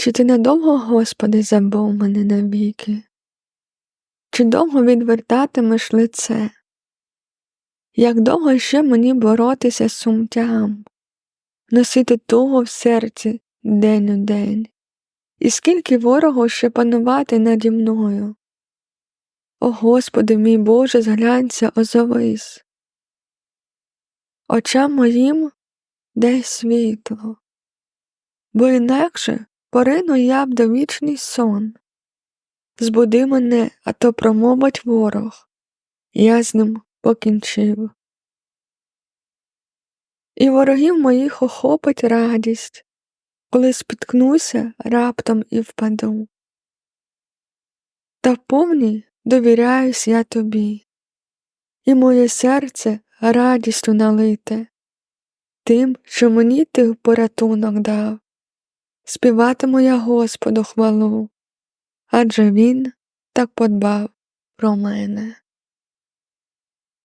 Чи ти надовго, Господи, забув мене навіки? Чи довго відвертатимеш лице? Як довго ще мені боротися з сумтям, носити туго в серці день у день, і скільки ворогу ще панувати наді мною? О Господи мій Боже, зглянься, озовись. Очам моїм дай світло, бо інакше порину я б до вічний сон. Збуди мене, а то промовить ворог, я з ним покінчив. І ворогів моїх охопить радість, коли спіткнуся раптом і впаду. Та повній довіряюсь я тобі, і моє серце радістю налите, тим, що мені ти порятунок дав. Співатиму я Господу хвалу, адже Він так подбав про мене.